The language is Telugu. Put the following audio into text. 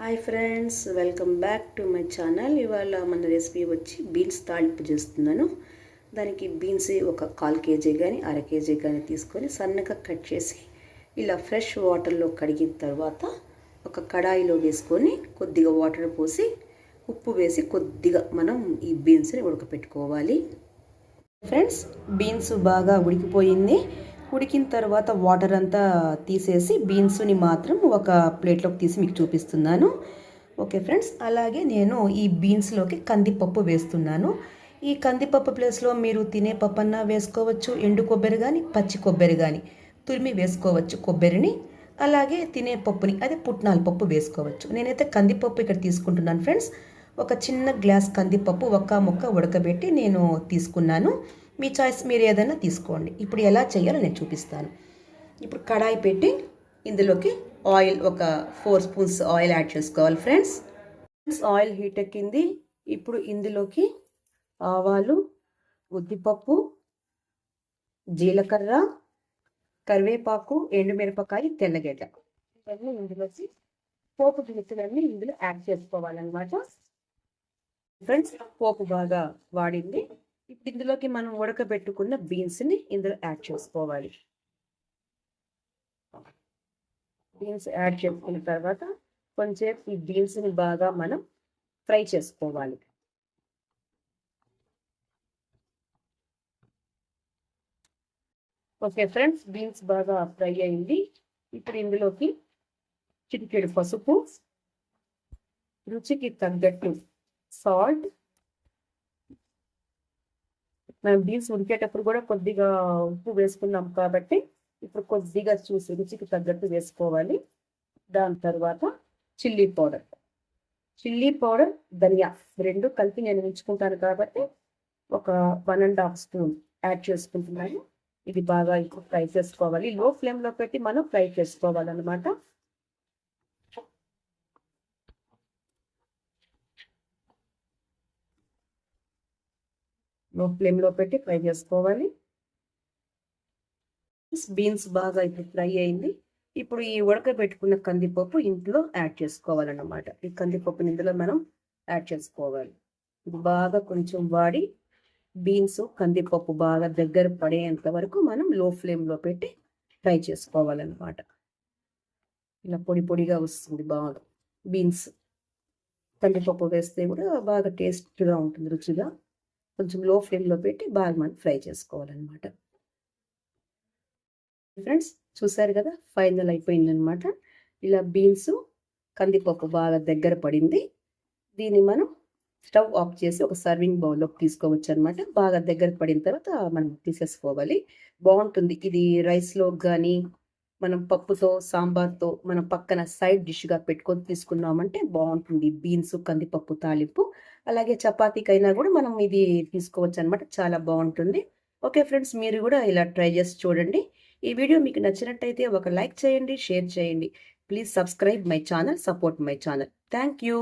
Hi friends welcome back to my channel. ఇవాళ మన రెసిపీ వచ్చి బీన్స్ తాళింపు చేస్తున్నాను. దానికి బీన్స్ ఒక కాల్ కేజీ కానీ అర కేజీ కానీ తీసుకొని సన్నగా కట్ చేసి ఇలా ఫ్రెష్ వాటర్లో కడిగిన తర్వాత ఒక కడాయిలో వేసుకొని కొద్దిగా వాటర్ పోసి ఉప్పు వేసి కొద్దిగా మనం ఈ బీన్స్ని ఉడకపెట్టుకోవాలి. ఫ్రెండ్స్ బీన్స్ బాగా ఉడికిపోయింది. ఉడికిన తర్వాత వాటర్ అంతా తీసేసి బీన్స్ని మాత్రం ఒక ప్లేట్లోకి తీసి మీకు చూపిస్తున్నాను. ఓకే ఫ్రెండ్స్ అలాగే నేను ఈ బీన్స్లోకి కందిపప్పు వేస్తున్నాను. ఈ కందిపప్పు ప్లేస్లో మీరు తినే పప్పు అన్నా వేసుకోవచ్చు ఎండు కొబ్బరి కానీ పచ్చి కొబ్బరి కానీ తురిమి వేసుకోవచ్చు కొబ్బరిని. అలాగే తినే పప్పుని అదే పుట్నాల పప్పు వేసుకోవచ్చు. నేనైతే కందిపప్పు ఇక్కడ తీసుకుంటున్నాను ఫ్రెండ్స్. ఒక చిన్న గ్లాస్ కందిపప్పు ఒక్క ముక్క ఉడకబెట్టి నేను తీసుకున్నాను. మీ చాయిస్ మీరు ఏదైనా తీసుకోండి. ఇప్పుడు ఎలా చేయాలో నేను చూపిస్తాను. ఇప్పుడు కడాయి పెట్టి ఇందులోకి ఆయిల్ ఒక ఫోర్ స్పూన్స్ ఆయిల్ యాడ్ చేసుకోవాలి ఫ్రెండ్స్. ఆయిల్ హీట్ ఎక్కింది. ఇప్పుడు ఇందులోకి ఆవాలు ఉద్దిపప్పు జీలకర్ర కరివేపాకు ఎండుమిరపకాయ తెల్లగడ్డ. ఇవన్నీ ఇందులోకి పోపు దినుసులన్నీ ఇందులో యాడ్ చేసుకోవాలన్నమాట. ఫ్రెండ్స్ పోపు బాగా వాడింది. ఇప్పుడు ఇందులోకి మనం ఉడకబెట్టుకున్న బీన్స్ని ఇందులో యాడ్ చేసుకోవాలి. బీన్స్ యాడ్ చేసుకున్న తర్వాత కొంచెం ఈ బీన్స్ని బాగా మనం ఫ్రై చేసుకోవాలి. ఓకే ఫ్రెండ్స్ బీన్స్ బాగా ఫ్రై అయింది. ఇప్పుడు ఇందులోకి చిటికెడు పసుపు రుచికి తగ్గట్టు సాల్ట్ మనం బీన్స్ ఉడికేటప్పుడు కూడా కొద్దిగా ఉప్పు వేసుకున్నాం కాబట్టి ఇప్పుడు కొద్దిగా చూసి రుచికి తగ్గట్టు వేసుకోవాలి. దాని తర్వాత చిల్లీ పౌడర్ చిల్లీ పౌడర్ ధనియా రెండు కలిపి నేను ఉంచుకుంటాను కాబట్టి ఒక one and half spoon add చేసుకుంటున్నాను. ఇది బాగా ఇప్పుడు ఫ్రై చేసుకోవాలి. లో ఫ్లేమ్లో పెట్టి మనం ఫ్రై చేసుకోవాలన్నమాట. లో ఫ్లేమ్లో పెట్టి ఫ్రై చేసుకోవాలి. బీన్స్ బాగా ఇప్పుడు ఫ్రై అయింది. ఇప్పుడు ఈ ఉడకబెట్టుకున్న కందిపప్పు ఇంట్లో యాడ్ చేసుకోవాలన్నమాట. ఈ కందిపప్పుని ఇందులో మనం యాడ్ చేసుకోవాలి. ఇది బాగా కొంచెం వాడి బీన్స్ కందిపప్పు బాగా దగ్గర పడేంత వరకు మనం లో ఫ్లేమ్లో పెట్టి ఫ్రై చేసుకోవాలన్నమాట. ఇలా పొడి పొడిగా వస్తుంది బాగా బీన్స్ కందిపప్పు వేస్తే కూడా బాగా టేస్ట్గా ఉంటుంది రుచిగా. కొంచెం లో ఫ్లేమ్లో పెట్టి బాగా మనం ఫ్రై చేసుకోవాలన్నమాట. ఫ్రెండ్స్ చూసారు కదా? ఫైనల్ అయిపోయిందనమాట ఇలా బీన్స్ కందిపప్పు బాగా దగ్గర పడింది. దీన్ని మనం స్టవ్ ఆఫ్ చేసి ఒక సర్వింగ్ బౌల్లోకి తీసుకోవచ్చు అనమాట బాగా దగ్గర పడిన తర్వాత మనం తీసేసుకోవాలి. బాగుంటుంది. ఇది రైస్లో కానీ మనం పప్పుతో సాంబార్తో మనం పక్కన సైడ్ డిష్గా పెట్టుకొని తీసుకున్నామంటే బాగుంటుంది. బీన్స్ కందిపప్పు తాలింపు అలాగే చపాతీకైనా కూడా మనం ఇది తీసుకోవచ్చు అనమాట చాలా బాగుంటుంది. ఓకే ఫ్రెండ్స్ మీరు కూడా ఇలా ట్రై చేసి చూడండి. ఈ వీడియో మీకు నచ్చినట్టయితే ఒక లైక్ చేయండి షేర్ చేయండి. Please subscribe my channel support my channel. Thank you.